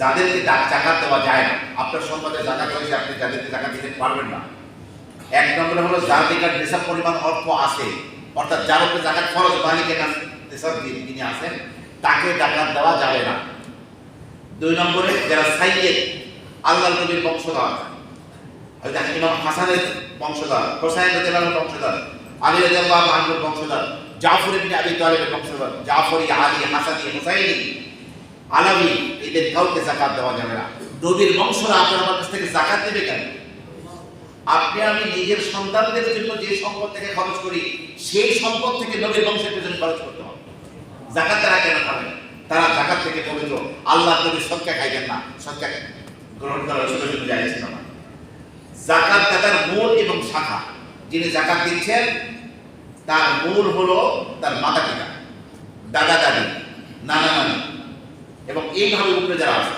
যাদেরকে জাকাত দেওয়া যায় না, আপনার সম্পদে জাকাত হয়েছে, আপনি যাদেরকে জাকাত দিতে পারবেন না। এক নম্বরে হলো যার দিকার নেশাব পরিমাণ অর্থ আছে, অর্থাৎ যার উপরে জাকাত খরচ মালিকের কাছে দিয়ে তিনি আছেন তাকে জাকাত দেওয়া যাবে না। দুই নম্বরে যারা সাইয়েদ আল্লাহ নবীর বংশধর। হয়তো ইমাম হাসানের বংশধর, হোসাইন রাদিয়াল্লাহু বংশধর, আলী রাদিয়াল্লাহু আনহুর বংশধর, জাফর ইবনে আবি তালিবের বংশধর, জাফরি, আলী, হাসানি, হুসাইনি আলাবি এদের কাউকে জাকাত দেওয়া যাবে না। নবীর বংশরা আপনার আমার কাছ থেকে জাকাত দেবে কেন? আপনি, আমি নিজের সন্তানদের জন্য যে সম্পদ থেকে খরচ করি, সেই সম্পদ থেকে নবীর বংশের পেছনে খরচ করতে হবে। জাকাত তারা কেন খাবে? তারা জাকাত থেকে পবিত্র। আল্লাহ নবীর সৎকা খাইবেন না। সৎকা গ্রহণ করার সুযোগ যাইছিল না। জাকাত দাতার মূল এবং শাখা। যিনি জাকাত দিচ্ছেন, তার মূল হলো তার মাতা পিতা দাদা দাদি নানা নানি এবং এইভাবে উপরে যারা আছে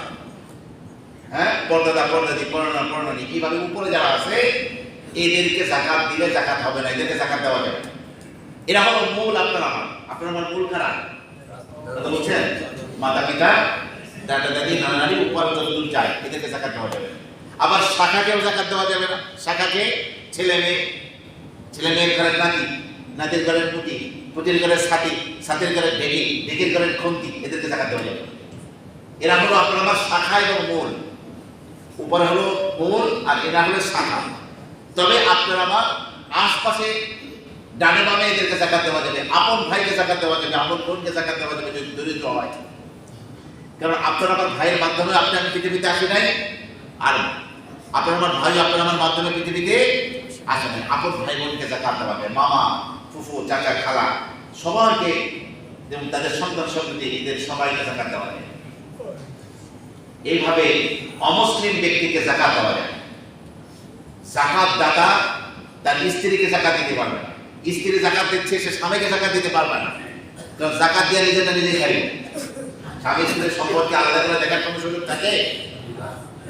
হ্যাঁ পর্দাদা, পর্দাদি পড়ানা পড়ানি এইভাবে উপরে যারা আছে, এদেরকে জাকাত দিলে জাকাত হবে না, এদেরকে জাকাত দেওয়া যাবে। এরা হলো মূল আপনার আমার আপনার আমার মূল কারা কথা বলছেন মাতা পিতা দাদা দাদি নানা নানি উপর যতদূর যায়, এদেরকে জাকাত দেওয়া যাবে আবার শাখাকেও জাকাত দেওয়া যাবে না শাখাকে ছেলে মেয়ে, ছেলে মেয়ের ঘরের নাতি, নাতির ঘরের পুতি, পুতির ঘরের সাথী, সাথীর ঘরের ঢেকি ঢেকির ঘরের খন্তি, এদেরকে জাকাত দেওয়া যাবে। এরা হলো আপনার আমার শাখা এবং মূল। উপরে হলো মূল আর এরা হলো শাখা। তবে আপনার আমার আশপাশে ডানে বামে এদেরকে জাকাত দেওয়া যাবে, আপন ভাইকে জাকাত দেওয়া যাবে, আপন বোনকে জাকাত দেওয়া যাবে যদি দরিদ্র হয়। কারণ আপনার আমার ভাইয়ের মাধ্যমে আপনি আমি পৃথিবীতে আসি নাই, আর আপনার আমার ভাই আপনার আমার মাধ্যমে পৃথিবীতে আসে নাই। আপন ভাই বোনকে জাকাত দেওয়া যাবে, মামা, ফুফু, চাচা, খালা, সবাইকে যেমন তাদের সন্তান সন্ততি এদের সবাইকে জাকাত দেওয়া যায় এইভাবে অমুসলিম ব্যক্তিকে জাকাত দেওয়া যায়। জাকাত দাতা তার স্ত্রীকে জাকাত দিতে পারবে না। স্ত্রী জাকাত দিচ্ছে, সে স্বামীকে জাকাত দিতে পারবে না। কারণ জাকাত দিয়ে নিজেটা নিজেই খাইবে স্বামী স্ত্রীর সম্পর্কে আলাদা করে দেখার কোনো সুযোগ থাকে?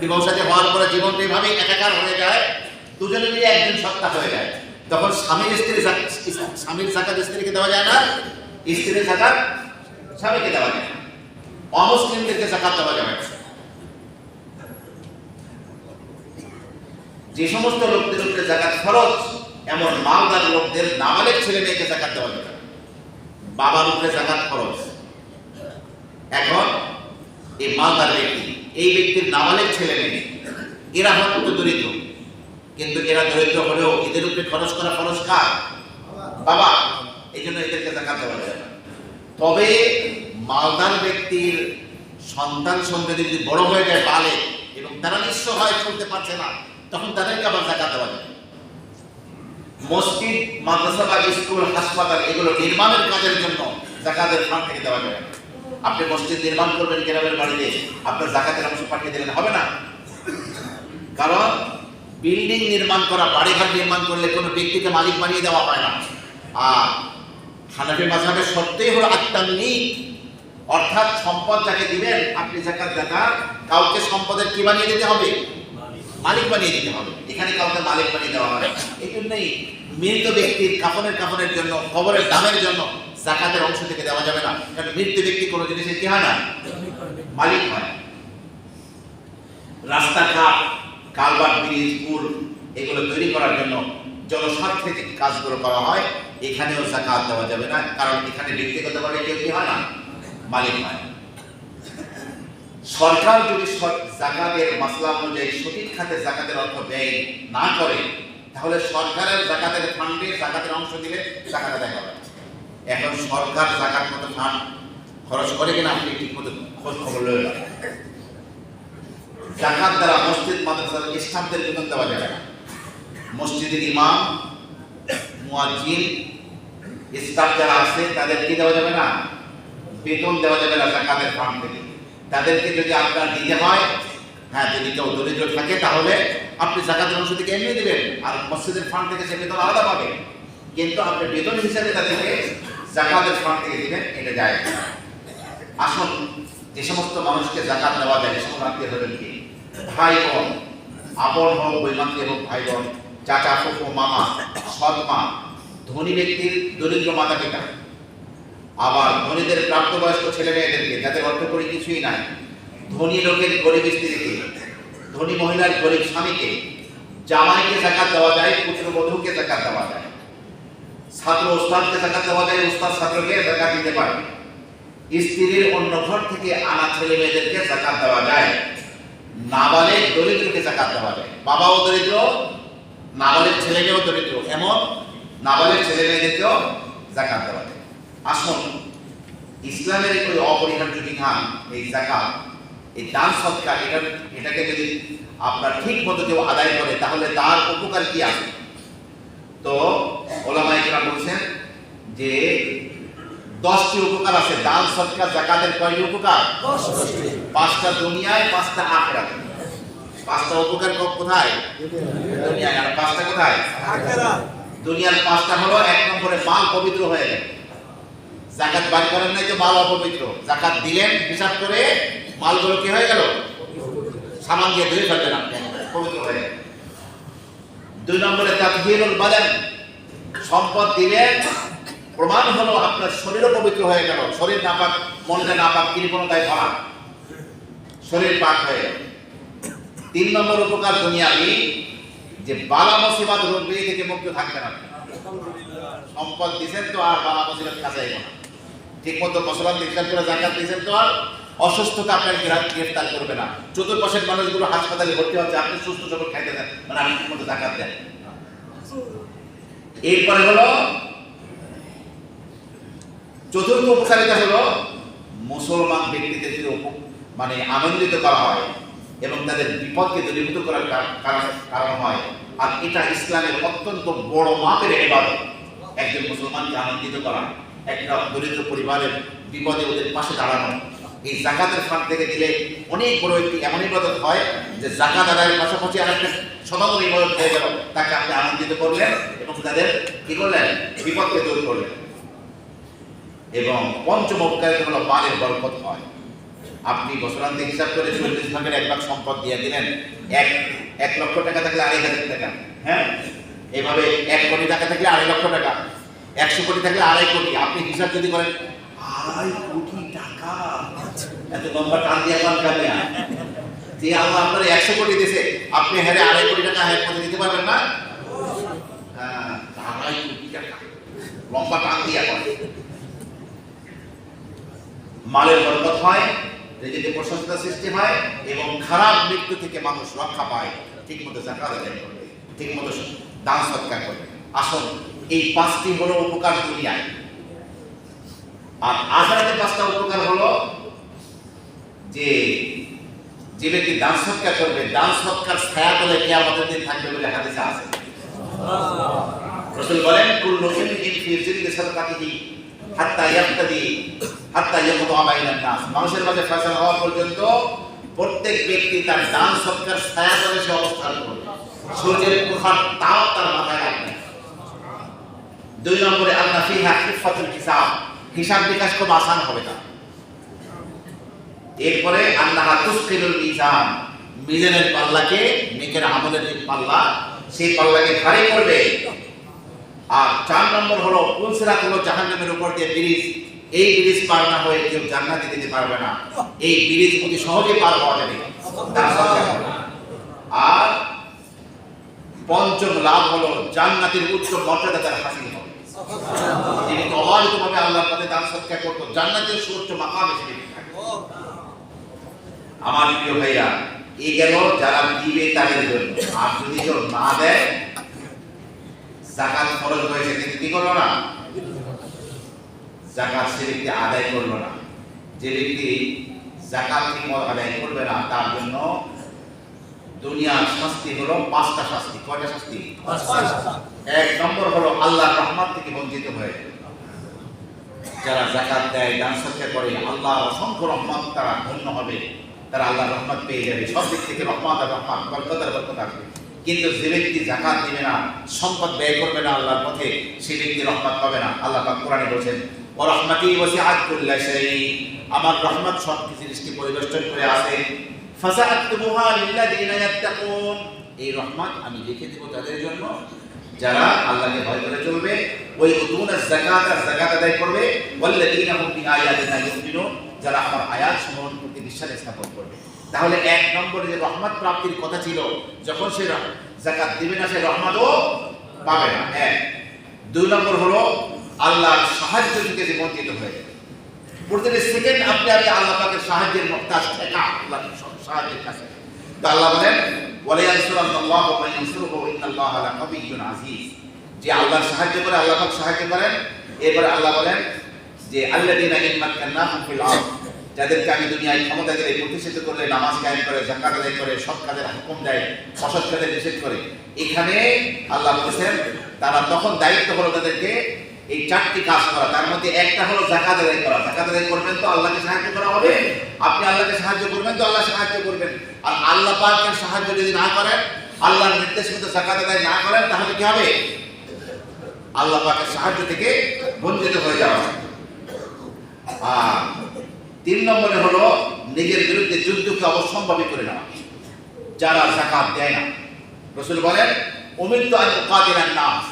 বিবাহ সাথে হওয়ার পরে জীবনটা এইভাবে একাকার হয়ে যায়, দুজনে মিলে একদিন সত্তা হয়ে যায়। তখন স্বামীর স্ত্রী স্বামীর জাকাত স্ত্রীকে দেওয়া যায় না, স্ত্রীর জাকাত স্বামীকে দেওয়া যায় না। অমুসলিমদেরকে জাকাত দেওয়া যাবে না। যে সমস্ত লোকদের উপরে জাকাত খরচ এমন মালদার লোকদের নাবালেক ছেলে মেয়েকে জাকাত দেওয়া যাবে। বাবার উপরে জাকাত খরচ এখন এই মালদার ব্যক্তি, এই ব্যক্তির নাবালেক ছেলে মেয়ে, এরা হয়তো দরিদ্র, কিন্তু এরা দরিদ্র হলেও এদের উপরে খরচ করা খরচ কার? বাবা এই জন্য এদেরকে জাকাত দেওয়া যাবে তবে মালদার ব্যক্তির সন্তান সন্ততি যদি বড় হয়ে যায় বালে, এবং তারা নিঃস্ব হয়, চলতে পারছে না তখন তাদেরকে আবার জাকাত দেওয়া যাবে মসজিদ, মাদ্রাসা বা স্কুল, হাসপাতাল, এগুলো নির্মাণের কাজের জন্য জাকাতের ফান্ড থেকে দেওয়া যাবে। আপনি মসজিদ নির্মাণ করবেন গ্রামের বাড়িতে, আপনার জাকাতের অংশ পাঠিয়ে দিলেন, হবে না? কারণ বিল্ডিং নির্মাণ করা, বাড়িঘর নির্মাণ করলে কোনো ব্যক্তিকে মালিক বানিয়ে দেওয়া হয় না। আর হানাফি মাঝাবের শর্তেই হলো আত্মান্নি অর্থাৎ সম্পদ যাকে দিবেন, আপনি জাকাত দাতা কাউকে সম্পদের কি বানিয়ে দিতে হবে? মালিক বানিয়ে দিতে হবে। এখানে কাউকে মালিক বানিয়ে দেওয়া হয় এই জন্যই মৃত ব্যক্তির কাফনের কাফনের জন্য খবরের দামের জন্য জাকাতের অংশ থেকে দেওয়া যাবে না। কারণ মৃত ব্যক্তি কোনো জিনিসের কি হয় না মালিক হয়। রাস্তাঘাট কালবার ব্রিজ, পুল, এগুলো তৈরি করার জন্য জনস্বার্থে যে কাজগুলো করা হয়, এখানেও জাকাত দেওয়া যাবে না। কারণ এখানে ব্যক্তিগতভাবে কেউ কি হয় না মালিক হয়। সরকার যদি জাকাতের মাসলা অনুযায়ী সঠিক খাতে জাকাতের অর্থ ব্যয় না করে, তাহলে সরকারের জাকাতের ফান্ডে জাকাতের অংশ দিলে জাকাত আদায় হবে এখন সরকার জাকাত মতো ফান্ড খরচ করে কিনা আপনি ঠিক মতো খোঁজ খবর লয়ে। জাকাত দ্বারা মসজিদ, মাদ্রাসার স্টাফদের বেতন দেওয়া যাবে না। মসজিদের ইমাম, মুয়াজ্জিন, স্টাফ যারা আছে, তাদের কি দেওয়া যাবে না? বেতন দেওয়া যাবে না জাকাতের ফান্ড থেকে। তাদেরকে যদি আপনার দিতে হয় হ্যাঁ যদি কেউ দরিদ্র থাকে, তাহলে আপনি জাকাতের অংশ থেকে এমনি দেবেন, আর মসজিদের ফান্ড থেকে সে বেতন আলাদা পাবে কিন্তু আপনি বেতন হিসাবে তাদেরকে জাকাতের ফান্ড থেকে দিবেন, এটা যায়। আসুন, যে সমস্ত মানুষকে জাকাত দেওয়া যায়, যে সমস্ত আত্মীয় হলেন কি ভাই বোন, আপন হোক বৈমান্তি হোক, ভাই বোন, চাচা, ফুফু, মামা, সৎ মা, ধনী ব্যক্তির দরিদ্র মাতা পিতা আবার ধনীদের প্রাপ্তবয়স্ক ছেলে মেয়েদেরকে যাদের অর্থ করে কিছুই নাই, ধনী লোকের গরিব স্ত্রীকে, ধনী মহিলার গরিব স্বামীকে, জামাইকে জাকাত দেওয়া যায়, পুত্র বধূকে জাকাত দেওয়া যায়। ছাত্র ওস্তাদকে জাকাত দেওয়া যায়, ওস্তাদ ছাত্রকে জাকাত দিতে পারে। স্ত্রীর অন্য ঘর থেকে আনা ছেলে মেয়েদেরকে জাকাত দেওয়া যায়। নাবালেগ দরিদ্রকে জাকাত দেওয়া যায়। বাবাও দরিদ্র নাবালেগ ছেলে মেয়েও দরিদ্র। এমন নাবালেগ ছেলে মেয়েদেরকেও জাকাত দেওয়া যায়। আসুন ইসলামের ওই অপরিহার্য বিধান এই জাকাত এই দান সৎকার এটা এটাকে যদি আপনার ঠিক মতো কেউ আদায় করে তাহলে তার উপকার কি আছে? তো ওলামা ইকরাম বলছেন যে দশটি উপকার আছে দান সৎকার জাকাতের কয়টি উপকার? পাঁচটা দুনিয়ায় পাঁচটা আখেরাতে। পাঁচটা উপকার কোথায়? দুনিয়ায়। আর পাঁচটা কোথায়? দুনিয়ার পাঁচটা হলো এক নম্বরে মাল পবিত্র হয়ে গেল জাকাত বাড়ি করেন নাই তো মাল অপবিত্র। জাকাত দিলেন, হিসাব করে মালগুলো কি হয়ে গেল? সামান দিয়ে ধুয়ে ফেলবেন আপনি পবিত্র হয়ে দুই নম্বরে তাতহিরুল বাদান, সম্পদ দিলেন, প্রমাণ হলো আপনার শরীরও পবিত্র হয়ে গেল। শরীর না পাক নাপাক, মনটা নাপাক, কৃপণতায় ভরা। শরীর পাক হয়ে গেল। তিন নম্বর উপকার দুনিয়াবি, যে বালা মুসিবত রোগ থেকে মুক্ত থাকবেন আপনি। সম্পদ দিচ্ছেন তো আর বালা মুসিবত কাছে না। ঠিক মতো মুসলমান হিসাব করে জাকাত দিয়েছেন তো আর অসুস্থতা আপনার গ্রেফতার করবে না। চতুর্পাশের মানুষগুলো হাসপাতালে ভর্তি হচ্ছে, আপনি সুস্থ সবল খাইতে দেন মানে আপনি ঠিক মতো জাকাত দেন। এরপরে হলো, চতুর্থ উপকারিতা হলো মুসলমান ব্যক্তিদেরকে উপ- মানে আনন্দিত করা হয় এবং তাদের বিপদকে দূরীভূত করার কারণ- হয়। আর এটা ইসলামের অত্যন্ত বড় মাপের এবাদত একজন মুসলমানকে আনন্দিত করা। একটা দরিদ্র পরিবারের বিপদে ওদের পাশে দাঁড়ানো। এই জাকাতের ফান্ড থেকে দিলে অনেক বড় একটি এমন ইবাদত হয় যে জাকাত আদায়ের পাশাপাশি আর একটা স্বতন্ত্র ইবাদত হয়ে গেল। তাকে আপনি আনন্দিত করলেন এবং তাদের কি করলেন? বিপদকে দূর করলেন। এবং পঞ্চম উপকারিতা হলো মালের বরকত হয়। আপনি বছরান্তে হিসাব করে চল্লিশ ভাগের এক লাখ সম্পদ দিয়ে দিলেন। এক এক লক্ষ টাকা থাকলে আড়াই হাজার টাকা। হ্যাঁ? এভাবে এক কোটি টাকা থাকলে আড়াই লক্ষ টাকা। একশো কোটি থাকলে আড়াই কোটি। আপনি হিসাব যদি করেন, আড়াই কোটি টাকা। এত লম্বা টান দিয়ে যে আপনার একশো কোটি আপনি হেরে আড়াই কোটি টাকা হ্যাঁ করে দিতে পারবেন না? হ্যাঁ আড়াই কোটি টাকা। লম্বা টান দিয়ে করে মালের বরকত হয়, রেজেতে প্রশস্ততা সৃষ্টি হয়, এবং খারাপ মৃত্যু থেকে মানুষ রক্ষা পায়। ঠিক মতো আদায় ঠিক মতো দান সৎকার করবে আসুন এই পাঁচটি হলো উপকার দুনিয়ায় আর আখেরাতে পাঁচটা উপকার হলো যে যে ব্যক্তি দান সৎকার করবে, দান সৎকার ছায়া তলে কেয়ামতের দিন থাকবে বলে হাদিসে আছে। রাসূল বলেন, কুল্লু ইমরিন ফি জিল্লি সাদকাতিহি হাত্তা ইয়াক্তাদি, হাত্তা ইয়াকুতু বাইনান নাস। মানুষের মাঝে ফয়সালা হওয়া পর্যন্ত প্রত্যেক ব্যক্তি তার দান সৎকার ছায়া তলে সে অবস্থান করবে। সূর্যের প্রখর তাপ তার মাথায় লাগবে দুই নম্বরে আল্লাহ ফিহা খিফাতুল হিসাব হিসাব বিকাশ খুব আসান হবে না। এরপরে আল্লাহ তুস্কিলুল মিজান। মিজানের পাল্লাকে, নেকের আমলের যে পাল্লা, সেই পাল্লাকে ভারী করবে। আর চার নম্বর হলো পুলসিরাত হলো জাহান্নামের উপর দিয়ে ব্রিজ, এই ব্রিজ পার না হয়ে কেউ জান্নাতে যেতে পারবে না। এই ব্রিজ অতি সহজে পার হওয়া যাবে। আর পঞ্চম লাভ হলো, জান্নাতের উচ্চ মর্যাদা তার হাসিল যিনি অবাধিতভাবে আল্লাহর পথে দান সৎকার করতো। জান্নাতের সুউচ্চ মাকাম থাকবে আমার প্রিয় ভাইয়া, এ গেল যারা দিবে তাদের জন্য। আর যদি কেউ না দেয়, জাকাত খরচ হয়েছে কিন্তু কি করল না? জাকাত সে ব্যক্তি আদায় করল না। যে ব্যক্তি জাকাত ঠিক আদায় করবে না, তার জন্য দুনিয়ার শাস্তি হলো পাঁচটা শাস্তি। কয়টা শাস্তি? এক নম্বর হলো আল্লাহর রহমত থেকে বঞ্চিত হয়ে। যারা জাকাত দেয় দান সৎকার করে আল্লাহ অসংখ্য রহমান তারা ধন্য হবে। তারা আল্লাহ রহমত পেয়ে যাবে। সব দিক থেকে রহমত আর রহমান বরকত আর বরকত আসবে কিন্তু যে ব্যক্তি জাকাত দিবে না সম্পদ ব্যয় করবে না আল্লাহর পথে সে ব্যক্তি রহমত পাবে না। আল্লাহ কোরআনে বলেছেন আমার রহমত সব কিছু পরিবেষ্টন করে ইয়াত্তাকুন। এই রহমত আমি লিখে দেব তাদের জন্য। যারা আল্লাহকে ভয় করে চলবে, ওই আদায় করবে। যারা আমার আয়াত সমূহের প্রতি বিশ্বাস স্থাপন করবে। তাহলে এক নম্বরে যে রহমত প্রাপ্তির কথা ছিল, যখন সে জাকাত দিবে না, সে রহমতও পাবে না। এক। দুই নম্বর হলো আল্লাহর সাহায্য থেকে যে বঞ্চিত হয়ে যাবে সেকেন্ড আপনি আমি আল্লাহ সাহায্যের সাহায্যের কাছে। আল্লাহ বলেন আজিজ যে আল্লাহর সাহায্য করে, আল্লাহ পাক সাহায্য করেন। এরপরে আল্লাহ বলেন যে যাদেরকে আমি দুনিয়ায় ক্ষমতা দিলে প্রতিষ্ঠিত করলে, নামাজ কায়েম করে জাকাত আদায় করে, সৎ কাজের হুকুম দেয়, অসৎ কাজের নিষেধ করে। এখানে আল্লাহ বলেছেন, তারা তখন দায়িত্ব হলো তাদেরকে এই চারটি কাজ করা তার মধ্যে একটা হলো জাকাত আদায় করা। জাকাত আদায় করবেন তো আল্লাহকে সাহায্য করা হবে? আপনি আল্লাহকে সাহায্য করবেন তো আল্লাহ সাহায্য করবেন। আর আল্লাহ পাকের সাহায্য যদি না করেন আল্লাহর নির্দেশ মতো জাকাত আদায় না করেন তাহলে কি হবে? আল্লাহ পাকের সাহায্য থেকে বঞ্চিত হয়ে যাওয়া আর তিন নম্বরে হলো নিজের বিরুদ্ধে যুদ্ধকে অবসম্ভাবী করে নেওয়া। যারা জাকাত দেয় না। রসুল বলেন অমৃত কাদিরান নাস।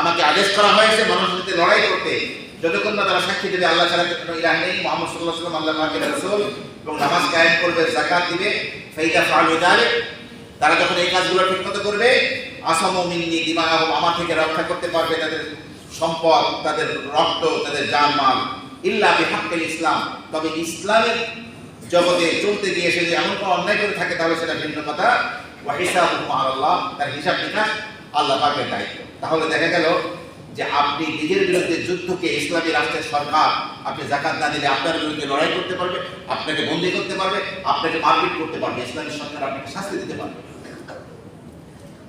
আমাকে আদেশ করা হয়েছে মানুষের সাথে লড়াই করতে। যতক্ষণ না তারা সাক্ষী দেবে, আল্লাহ ছাড়া কোনো ইলাহ নেই। মোহাম্মদ সাল্লাহ সাল্লাম আল্লাহ পাকের রসুল এবং নামাজ কায়েম করবে জাকাত দিবে। ফাইদা ফালু যাবে তারা যখন এই কাজগুলো ঠিকমতো করবে আসাম মিন্নি দিমাগ আমার থেকে রক্ষা করতে পারবে তাদের সম্পদ, তাদের রক্ত, তাদের জানমাল। ইল্লা বিহাক্কেল ইসলাম। তবে ইসলামের জগতে চলতে গিয়ে সে যে এমন কোনো অন্যায় করে থাকে, তাহলে সেটা ভিন্ন কথা। ওয়া হিসাবুহু আলাল্লাহ। তার হিসাব নিকাশ আল্লাহ পাকের দায়িত্ব। তাহলে দেখা গেল যে আপনি নিজের বিরুদ্ধে যুদ্ধকে ইসলামী রাষ্ট্রের সরকার, আপনি জাকাত না দিলে আপনার বিরুদ্ধে লড়াই করতে পারবে, আপনাকে বন্দি করতে পারবে, আপনাকে মারপিট করতে পারবে, ইসলামী সরকার আপনাকে শাস্তি দিতে পারবে।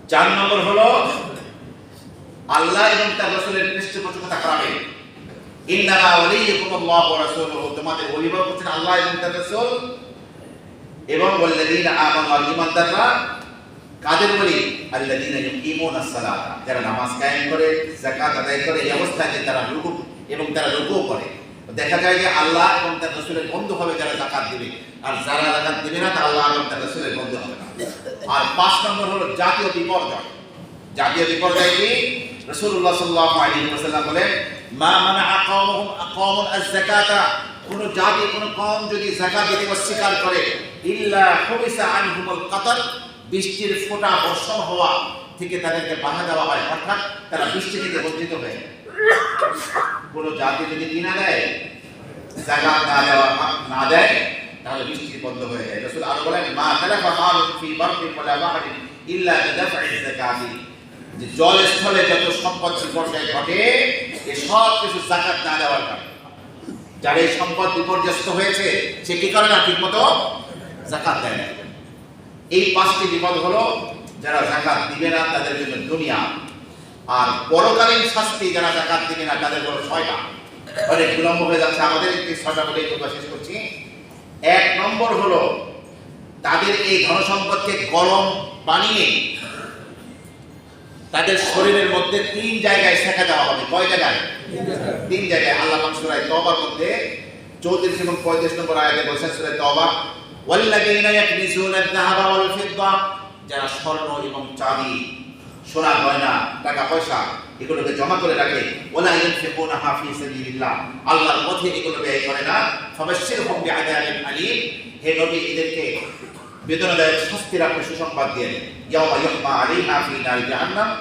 চার নম্বর হলো, আল্লাহ এবং তার রসুলের পৃষ্ঠপোষকতা করাবে। ইন্নামা ওয়ালিয়ুকুমুল্লাহু ওয়া রাসূলুহু। তোমাদের অভিভাবক হচ্ছেন আল্লাহ এবং তার রাসূল। এবং ওয়াল্লাযীনা আমানু ঈমানদাররা কাদের বলি আল্লাযীনা ইউকিমুনাস সালাত, যারা নামাজ কায়েম করে, যাকাত আদায় করে, এই অবস্থায় যে তারা রুকু এবং তারা রুকু করে। দেখা যায় যে আল্লাহ এবং তার রাসূলের বন্ধু হবে যারা যাকাত দিবে। আর যারা যাকাত দিবে না, তা আল্লাহ এবং তার রাসূলের বন্ধু হবে না। আর পাঁচ নম্বর হলো জাতীয় বিপর্যয়। জাতীয় বিপর্যয় কি? রাসূলুল্লাহ সাল্লাল্লাহু আলাইহি ওয়াসাল্লাম বলেন, মা মানাআ কওমুহুম, কওমুন আয-যাকাতা কোন জাতি, কোন কম যদি যাকাত দিতে অস্বীকার করে, ইল্লা হুবিসা আনহুমুল কাতার। বৃষ্টির ফোঁটা বর্ষণ হওয়া থেকে তাদেরকে বাধা দেওয়া হয়। অর্থাৎ তারা বৃষ্টি থেকে বঞ্চিত হয়ে কোনো জাতি যদি কিনা দেয় জাকাত না দেওয়া, না দেয়, তাহলে বৃষ্টি বন্ধ হয়ে যায়। রাসূল আরও বলেন, মা তালাফা মালুন ফি বারদিন ওয়ালা বাহরিন ইল্লা যাকাতি যে জল স্থলে যত সম্পদ বিপর্যয় ঘটে, এ সব কিছু জাকাত না দেওয়ার কারণে। যার এই সম্পদ বিপর্যস্ত হয়েছে, সে কি করে না ঠিক মতো জাকাত দেয় না? এই পাঁচটি বিপদ হলো যারা জাকাত দিবে না, তাদের জন্য দুনিয়া। আর পরকালীন শাস্তি যারা জাকাত দিবে না, তাদের হলো ছয়টা। অনেক বিলম্ব হয়ে যাচ্ছে আমাদের, এই ছয়টা বলে কথা শেষ করছি। এক নম্বর হলো তাদের এই ধনসম্পদকে গরম বানিয়ে তাদের শরীরের মধ্যে তিন জায়গায় শেখা দেওয়া হবে। কয় জায়গায়? তিন জায়গায়। আল্লাহ পাক তবার মধ্যে 34 এবং 35 নম্বর আয়াতে বলেছেন সূরা তওবা। ওয়াল্লাযীনা ইয়াকনিজুনা আয-যাহাবা যারা স্বর্ণ এবং চাঁদি, সোনা, গয়না টাকা পয়সা এগুলোকে জমা করে রাখে ওলা ইউনফিকুনা আল্লাহর পথে এগুলো ব্যয় করে না। হে নবী, এদেরকে বেদনাদায়ক শাস্তির আপনি সুসংবাদ দিয়ে দেন। ইয়াওমা ইউহমা আলাইহা ফি নারি জাহান্নাম।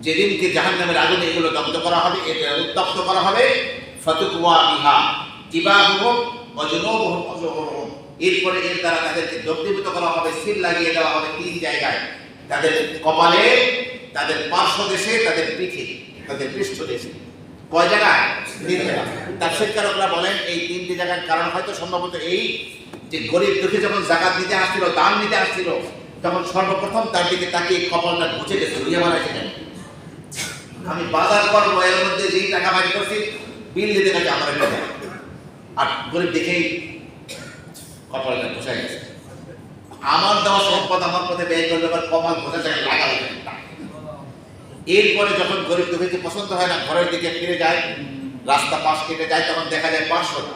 যেদিনকে জাহান্নামের আগুনে এগুলো দগ্ধ করা হবে এটা উত্তপ্ত করা হবে। ফাতুকওয়া বিহা। জিবাহুহুম ওয়া এরপরে এর দ্বারা তাদেরকে দগ্ধীভূত করা হবে, সিল লাগিয়ে দেওয়া হবে তিন জায়গায়। তাদের কপালে, তাদের পার্শ্ব দেশে, তাদের পিঠে, তাদের পৃষ্ঠ দেশে। কয় জায়গায়? তার শিক্ষারকরা বলেন, এই তিনটি জায়গার কারণ হয়তো সম্ভবত এই যে গরিব দুঃখী যখন জাকাত নিতে আসছিল, দান নিতে আসছিল, তখন সর্বপ্রথম তার দিকে তাকিয়ে কপালটা ঘুচে গেছে ইয়ে মারা গেছে আমি বাজার করব, এর মধ্যে যেই টাকা বাড়ি করছি, বিল দিতে গেছে আমার আর গরিব দেখেই কপালটা ঘষা গেছে। আমার দেওয়া সম্পদ আমার পথে ব্যয় করলে আবার কপাল ঘষা যায় লাগা এরপরে যখন গরিব দুঃখীকে পছন্দ হয় না, ঘরের দিকে ফিরে যায়, রাস্তা পাশ কেটে যায়, তখন দেখা যায় পাঁচশোটা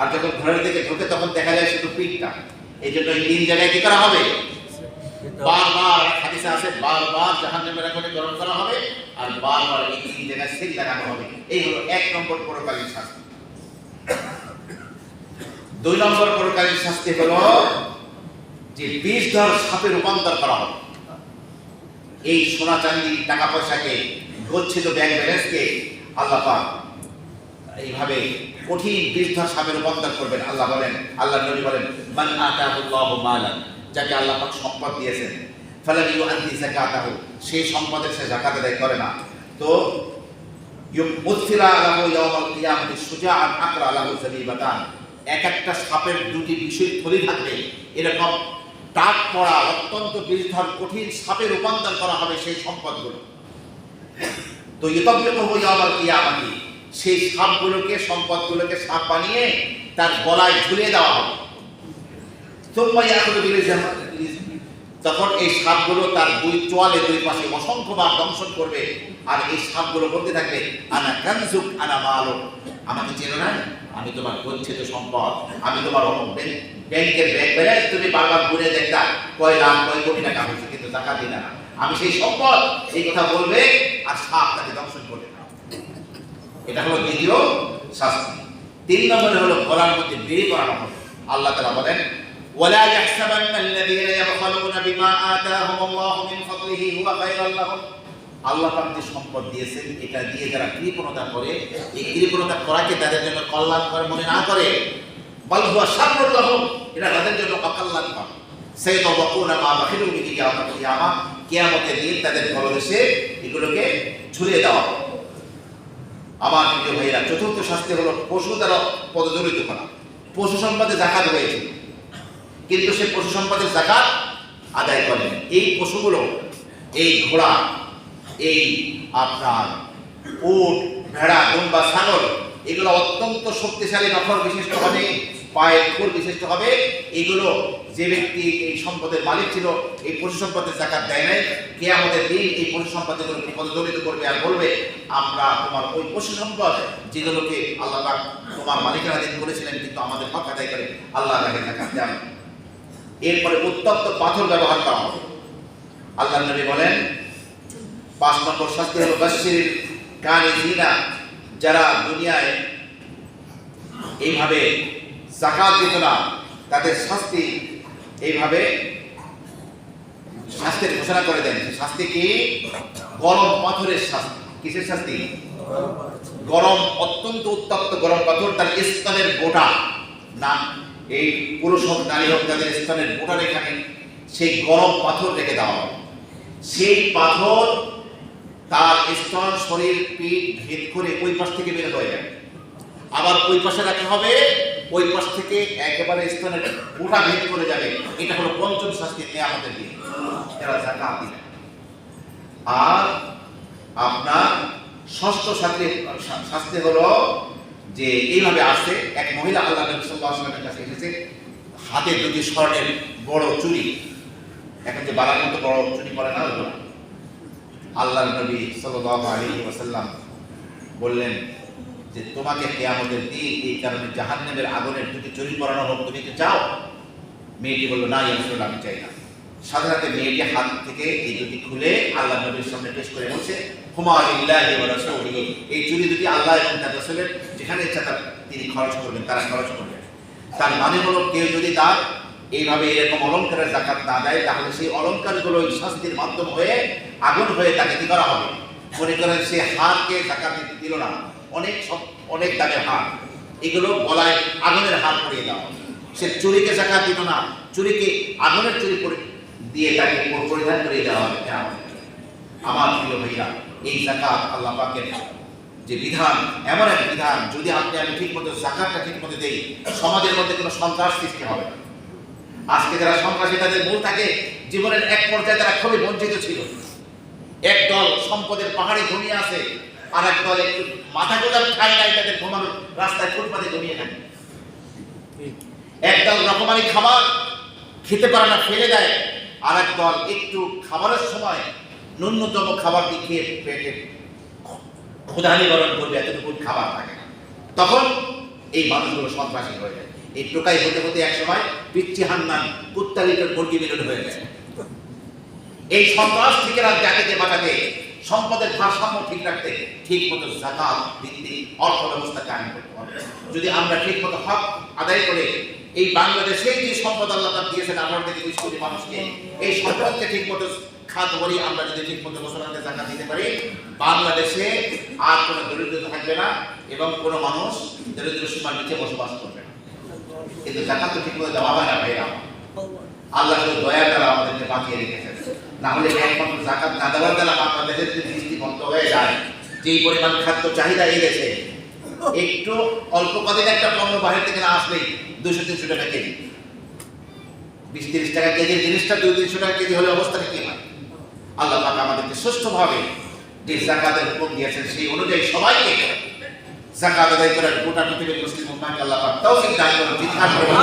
আর যখন ঘরের দিকে ঢুকে, তখন দেখা যায় শুধু পিঠটা। এই জন্য এই তিন জায়গায় কি করা হবে? বারবার হাদিসে আছে, বারবার জাহান্নামের আগুনে গরম করা হবে, আর বারবার এই তিন জায়গায় সিল লাগানো হবে। এই হলো এক নম্বর পরকালীন শাস্তি। দুই নম্বর পরকালীন শাস্তি হলো যে বিষ ধর সাপে রূপান্তর করা হবে এই সোনা চাঁদি টাকা পয়সাকে গচ্ছিত ব্যাংক ব্যালেন্সকে আল্লাহ পাক এইভাবে কঠিন বীরধর সাপে রূপান্তর করবেন, আল্লাহ বলেন আল্লাহ নবী বলেন যাকে আল্লাহ পাক সম্পদ দিয়েছেন। ফালাম ইউআদ্দি যাকাতাহু সেই সম্পদের সে যাকাত আদায় করে না। তো মুসফিরা আলাহু ইয়াউমাল কিয়ামতি সুজাআন আকরা আলাহু জাবিবাতান এক একটা সাপের দুটি বিষয় থলি থাকবে, এরকম টাক পড়া অত্যন্ত বীরধর কঠিন সাপে রূপান্তর করা হবে সেই সম্পদগুলো। তো ইতব্যক ইয়াউমাল কিয়ামতি। সেই সাপগুলোকে, সম্পদগুলোকে সাপ বানিয়ে তার গলায় ঝুলিয়ে দেওয়া হবে। ইয়াকুলু বিলিজামা তখন এই সাপগুলো তার দুই চোয়ালে দুই পাশে অসংখ্যবার দংশন করবে। আর এই সাপগুলো বলতে থাকবে আনা কানজুক আনা মালো আমাকে চেনো না আমি তোমার গচ্ছিত সম্পদ আমি তোমার অমুক ব্যাংক- ব্যাংকের ব্যাংক ব্যালেন্স তুমি বারবার ঘুরে দেখতা কয় লাখ কয় কোটি টাকা হয়েছে কিন্তু টাকা দিই না আমি সেই সম্পদ এই কথা বলবে আর সাপ তাকে দংশন করবে এটা হলো দ্বিতীয় শাস্তি তিন নম্বরে হলো গলার মধ্যে বেরি করানো হবে আল্লাহ তাআলা বলেন ولا يحسبن الذين يبخلون بما آتاهم الله من فضله هو خيرا لهم আল্লাহ যে সম্পদ দিয়েছেন, এটা দিয়ে যারা কৃপণতা করে, এই কৃপণতা করাকে তাদের জন্য কল্যাণকর মনে না করে, বল হুয়া শাররুল এটা তাদের জন্য অকল্যাণকর সেই তো বকুনা মা বাখিলু বিহি কিয়ামত কিয়ামা কিয়ামতের দিন তাদের গলদেশে এগুলোকে ঝুলিয়ে দেওয়া আমার প্রিয় ভাইয়েরা, চতুর্থ শাস্তি হলো পশু দ্বারা পদজড়িত করা। পশু সম্পদে জাকাত হয়েছে কিন্তু সে পশু সম্পদের জাকাত আদায় করেন এই পশুগুলো, এই ঘোড়া এই আপনার উট, ভেড়া দুম্বা ছাগল, এগুলো অত্যন্ত শক্তিশালী নখর বিশিষ্ট হবে, পায়ের খুর বিশিষ্ট হবে। এগুলো যে ব্যক্তি এই সম্পদের মালিক ছিল, এই পশু সম্পদের জাকাত দেয় নাই। কে আমাদের দিন এই পশু সম্পদগুলোকে পদদলিত করবে আর বলবে, আমরা তোমার ওই পশু সম্পদ যেগুলোকে আল্লাহ তোমার মালিকানাধীন করেছিলেন, কিন্তু আমাদের হক আদায় করে আল্লাহ তাকে জাকাত দেন এরপরে উত্তপ্ত পাথর ব্যবহার করা হবে। আল্লাহ নবী বলেন পাঁচ নম্বর শাস্তি হলো বাশির কানে জিনা, যারা দুনিয়ায় এইভাবে জাকাত দিত না, তাদের শাস্তি এইভাবে শাস্তির ঘোষণা করে দেন। শাস্তি কি? গরম পাথরের শাস্তি। কিসের শাস্তি? গরম, অত্যন্ত উত্তপ্ত গরম পাথর, তার স্তনের গোটা। না, এই পুরুষ হোক, নারী হোক তাদের স্তনের গোটার এখানে সেই গরম পাথর রেখে দেওয়া হবে সেই পাথর তার স্তন, শরীর, পিঠ ভেদ করে ওই পাশ থেকে বের হয়ে যাবে আবার ওই পাশে রাখা হবে, ওই পাশ থেকে একেবারে স্তনের গোটা ভেদ করে যাবে। এটা হলো পঞ্চম শাস্তি আমাদের দিয়ে এরা জাকাত দিবে। আর আপনার ষষ্ঠ শাস্তি শাস্তি হলো যে এইভাবে আসে, এক মহিলা আল্লাহ নবী সাল্লাল্লাহু আলাইহি ওয়াসাল্লামের কাছে এসেছে, হাতে দুটি স্বর্ণের বড় চুড়ি। এখন যে বালার মতো বড় চুড়ি পরে না ওগুলো? আল্লাহ নবী সাল্লাল্লাহু আলাইহি ওয়াসাল্লাম বললেন যে, তোমাকে কিয়ামতের দিন এই কারণে জাহান্নামের আগুনের দুটি চুরি করানো হোক। তুমি কি চাও? মেয়েটি বলল, না, ইয়া রাসূলুল্লাহ, আমি চাই না। সাথে মেয়েটি হাত থেকে এই দুটি খুলে আল্লাহ নবীর সামনে পেশ করে বলছে এই চুরি দুটি আল্লাহ এবং তার রাসূলের যেখানে ইচ্ছা তার তিনি খরচ করবেন, তারা খরচ করবেন। তার মানে হলো, কেউ যদি তার এইভাবে এরকম অলঙ্কারের জাকাত না দেয়, তাহলে সেই অলঙ্কারগুলো শাস্তির মাধ্যম হয়ে আগুন হয়ে তাকে কি করা হবে? মনে করেন সে হারকে জাকাত দিতে দিল না। অনেক সব, অনেক দামের হার। এগুলো গলায় আগুনের হার পরিয়ে দেওয়া সে চুরিকে জাকাত দিল না, চুরিকে আগুনের চুরি করে দিয়ে তাকে পরিধান করিয়ে দেওয়া হবে। কেয়ামতের দিনে। আমার প্রিয় ভাইয়া এই জাকাত আল্লাহ পাকের যে বিধান, এমন এক বিধান, যদি আপনি আমি ঠিক মতো জাকাতটা ঠিক মতো দেই, সমাজের মধ্যে কোনো সন্ত্রাস সৃষ্টি হবে না। আজকে যারা সন্ত্রাসী, তাদের মূল থাকে জীবনের এক পর্যায়ে তারা খুবই বঞ্চিত ছিল। এক দল সম্পদের পাহাড়ে ঘুমিয়ে আছে আর এক দল একটু মাথা গোজার ঠাই নাই, তাদের ঘুমানোর রাস্তায় ফুটপাতে ঘুমিয়ে থাকে। এক দল রকমারি খাবার খেতে পারে না, ফেলে দেয় আর এক দল একটু খাবারের সময় ন্যূনতম খাবারটি খেয়ে পেটে ক্ষুধা নিবারণ করবে এতটুকু খাবার থাকে তখন এই মানুষগুলো সন্ত্রাসী হয়ে যায়। এই টোকাই হতে হতে এক সময় পিচ্ছি হান্নান কুত্তা লিটার মুরগি হয়ে যায় এই সন্ত্রাস থেকে রাত জাতিকে বাঁচাতে, সম্পদের ভারসাম্য ঠিক রাখতে ঠিক মতো জাকাত অর্থ ব্যবস্থা কায়েম করতে হবে। যদি আমরা ঠিক মতো হক আদায় করে এই বাংলাদেশে যে সম্পদ আল্লাহ তাআলা দিয়েছেন আঠারো থেকে বিশ কোটি মানুষকে, এই সম্পদকে ঠিক মতো খাত করি আমরা যদি ঠিক মতো মুসলমানদের জাকাত দিতে পারি, বাংলাদেশে আর কোনো দরিদ্র থাকবে না এবং কোনো মানুষ দরিদ্র সীমার নিচে বসবাস করবে না। কিন্তু জাকাত তো ঠিক মতো দেওয়া হয় না ভাইরা। আল্লাহ শুধু দয়া দ্বারা আমাদেরকে বাঁচিয়ে রেখেছেন। না হলে একমাত্র জাকাত না দেওয়ার দ্বারা বাংলাদেশের যদি দৃষ্টি বন্ধ হয়ে যায়, যেই পরিমাণ খাদ্য চাহিদা এই দেশে একটু অল্প কদিন একটা পণ্য বাহির থেকে না আসলেই দুশো তিনশো টাকা কেজি। বিশ, তিরিশ টাকা কেজির জিনিসটা দুই, তিনশো টাকা কেজি হলে অবস্থাটা কি হয়? আল্লাহ পাক আমাদেরকে সুষ্ঠুভাবে যে জাকাতের হুকুম দিয়েছেন সেই অনুযায়ী সবাইকে জাকাত আদায় করার গোটা পৃথিবীর মুসলিম উম্মাকে আল্লাহ পাক তৌফিক দান করুন বিধান করুন